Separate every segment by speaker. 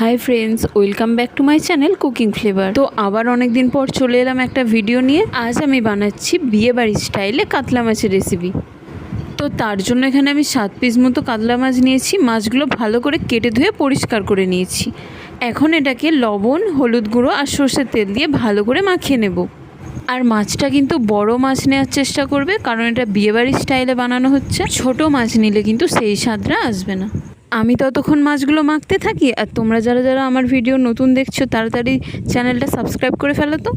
Speaker 1: Hi friends welcome back to my channel cooking flavour তো আবার অনেক দিন পর চলে এলাম একটা ভিডিও নিয়ে। আজ আমি বানাচ্ছি বিয়ে বাড়ির স্টাইলে কাতলা মাছের রেসিপি তো তার জন্য এখানে আমি সাত পিস মতো কাতলা মাছ নিয়েছি, মাছগুলো ভালো করে কেটে ধুয়ে পরিষ্কার করে নিয়েছি। এখন এটাকে লবণ, হলুদ গুঁড়ো আর সর্ষের তেল দিয়ে ভালো করে মাখিয়ে নেব। আর মাছটা কিন্তু বড় মাছ নেওয়ার চেষ্টা করবে, কারণ এটা বিয়েবাড়ির স্টাইলে বানানো হচ্ছে। ছোট মাছ নিলে কিন্তু সেই স্বাদটা আসবে না। আমি ততক্ষণ মাছগুলো মাখতে থাকি, আর তোমরা যারা যারা আমার ভিডিও নতুন দেখছ, তাড়াতাড়ি চ্যানেলটা সাবস্ক্রাইব করে ফেলো তো।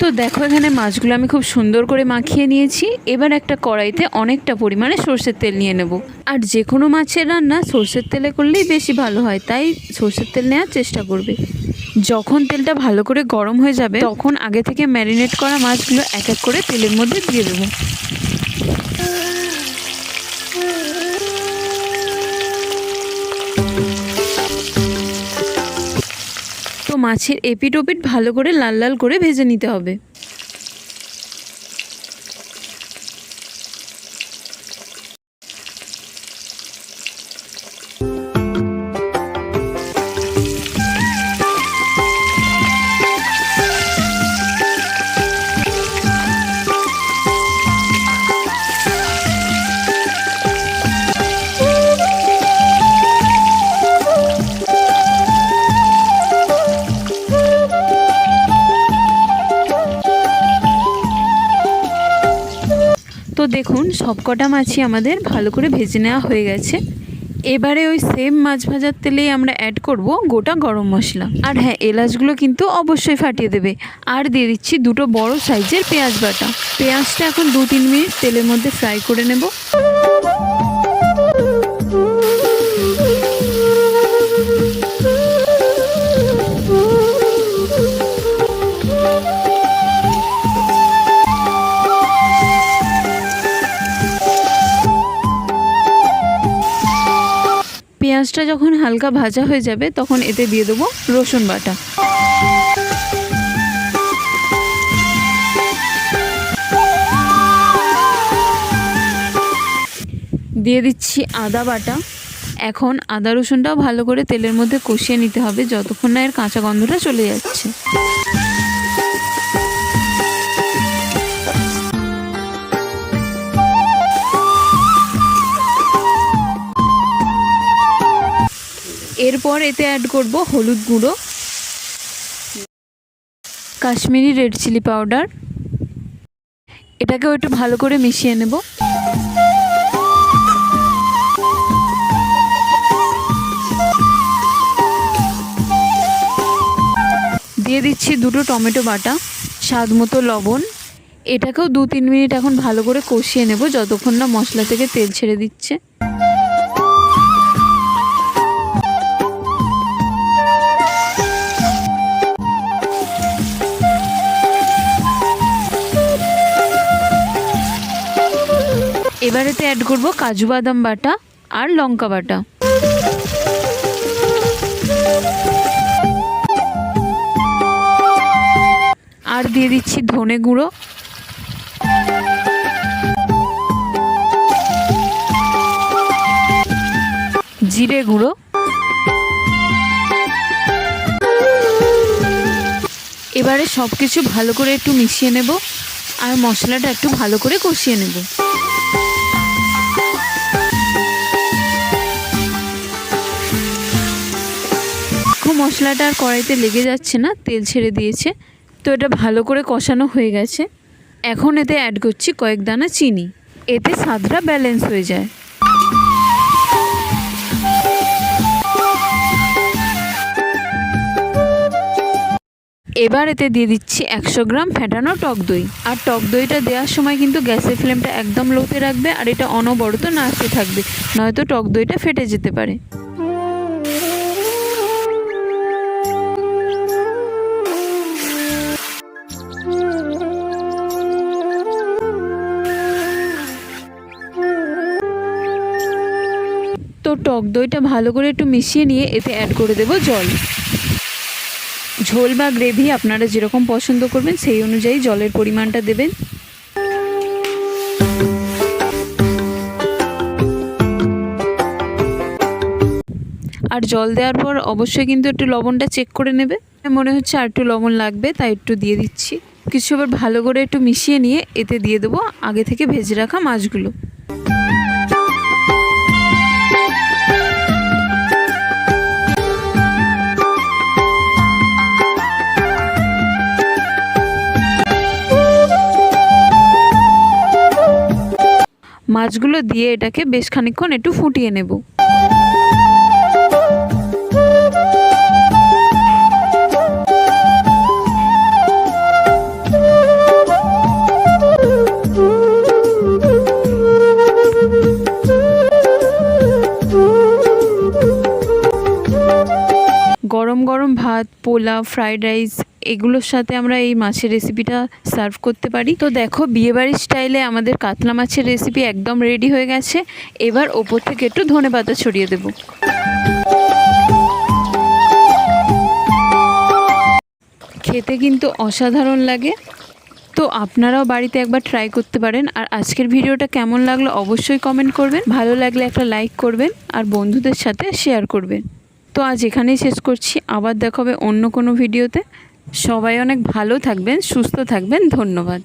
Speaker 1: তো দেখো, এখানে মাছগুলো আমি খুব সুন্দর করে মাখিয়ে নিয়েছি। এবার একটা কড়াইতে অনেকটা পরিমাণে সর্ষের তেল নিয়ে নেব। আর যে কোনো মাছের রান্না সর্ষের তেলে করলেই বেশি ভালো হয়, তাই সর্ষের তেল নেওয়ার চেষ্টা করবে। যখন তেলটা ভালো করে গরম হয়ে যাবে, তখন আগে থেকে ম্যারিনেট করা মাছগুলো এক এক করে তেলের মধ্যে দিয়ে দেবো। মাছের এপিট ওপিট ভালো করে লাল লাল করে ভেজে নিতে হবে। দেখুন, সবকটা মাছই আমাদের ভালো করে ভেজে নেওয়া হয়ে গেছে। এবারে ওই সেম মাছ ভাজার তেলেই আমরা অ্যাড করব গোটা গরম মশলা। আর হ্যাঁ এলাচগুলো কিন্তু অবশ্যই ফাটিয়ে দেবে। আর দিয়ে দিচ্ছি দুটো বড় সাইজের পেঁয়াজ বাটা। পেঁয়াজটা এখন দু তিন মিনিট তেলের মধ্যে ফ্রাই করে নেব। পেঁয়াজটা যখন হালকা ভাজা হয়ে যাবে, তখন এতে দিয়ে দেবো রসুন বাটা। দিয়ে দিচ্ছি আদা বাটা। এখন আদা রসুনটাও ভালো করে তেলের মধ্যে কষিয়ে নিতে হবে, যতক্ষণ না এর কাঁচা গন্ধটা চলে যাচ্ছে। এরপর এতে অ্যাড করব হলুদ গুঁড়ো, কাশ্মীরি রেড চিলি পাউডার এটাকেও একটু ভালো করে মিশিয়ে নেব। দিয়ে দিচ্ছি দুটো টমেটো বাটা, স্বাদ মতো লবণ। এটাকেও দু তিন মিনিট এখন ভালো করে কষিয়ে নেব, যতক্ষণ না মশলা থেকে তেল ছেড়ে দিচ্ছে। এবারেতে অ্যাড করব কাজু বাদাম বাটা আর লঙ্কা বাটা। আর দিয়ে দিচ্ছি ধনে গুঁড়ো। জিরে গুঁড়ো। এবারে সব কিছু ভালো করে একটু মিশিয়ে নেব। আর মশলাটা একটু ভালো করে কষিয়ে নেব। মশলাটা আর কড়াইতে লেগে যাচ্ছে না, তেল ছেড়ে দিয়েছে। তো এটা ভালো করে কষানো হয়ে গেছে। এখন এতে অ্যাড করছি কয়েক দানা চিনি। এতে স্বাদটা ব্যালেন্স হয়ে যায়। এবার এতে দিয়ে দিচ্ছি একশো গ্রাম ফেটানো টক দই। আর টক দইটা দেওয়ার সময় কিন্তু গ্যাসের ফ্লেমটা একদম লোতে রাখবে, আর এটা অনবরত না নাড়তে থাকবে। নয়তো টক দইটা ফেটে যেতে পারে। তো টক দইটা ভালো করে একটু মিশিয়ে নিয়ে এতে অ্যাড করে দেব জল। ঝোল বা গ্রেভি আপনারা যেরকম পছন্দ করবেন সেই অনুযায়ী জলের পরিমাণটা দেবেন। আর জল দেওয়ার পর অবশ্যই কিন্তু একটু লবণটা চেক করে নেবে। মনে হচ্ছে আর একটু লবণ লাগবে, তাই একটু দিয়ে দিচ্ছি। কিছু আবার ভালো করে একটু মিশিয়ে নিয়ে এতে দিয়ে দেবো আগে থেকে ভেজে রাখা মাছগুলো। মাছগুলো দিয়ে এটাকে বেশ খানিকক্ষণ একটু ফুটিয়ে নেব। ভাত পোলাও ফ্রাইড রাইস এগুলোর সাথে আমরা এই মাছের রেসিপিটা সার্ভ করতে পারি। তো দেখো, বিয়েবাড়ির স্টাইলে আমাদের কাতলা মাছের রেসিপি একদম রেডি হয়ে গেছে। এবার ওপর থেকে একটু ধনে পাতা ছড়িয়ে দেবো। খেতে কিন্তু অসাধারণ লাগে। তো আপনারাও বাড়িতে একবার ট্রাই করতে পারেন। আর আজকের ভিডিওটা কেমন লাগল অবশ্যই কমেন্ট করবেন। ভালো লাগলে একটা লাইক করবেন। আর বন্ধুদের সাথে শেয়ার করবেন। তো আজ এখানেই শেষ করছি। আবার দেখা হবে অন্য কোনো ভিডিওতে। সবাই অনেক ভালো থাকবেন, সুস্থ থাকবেন। ধন্যবাদ।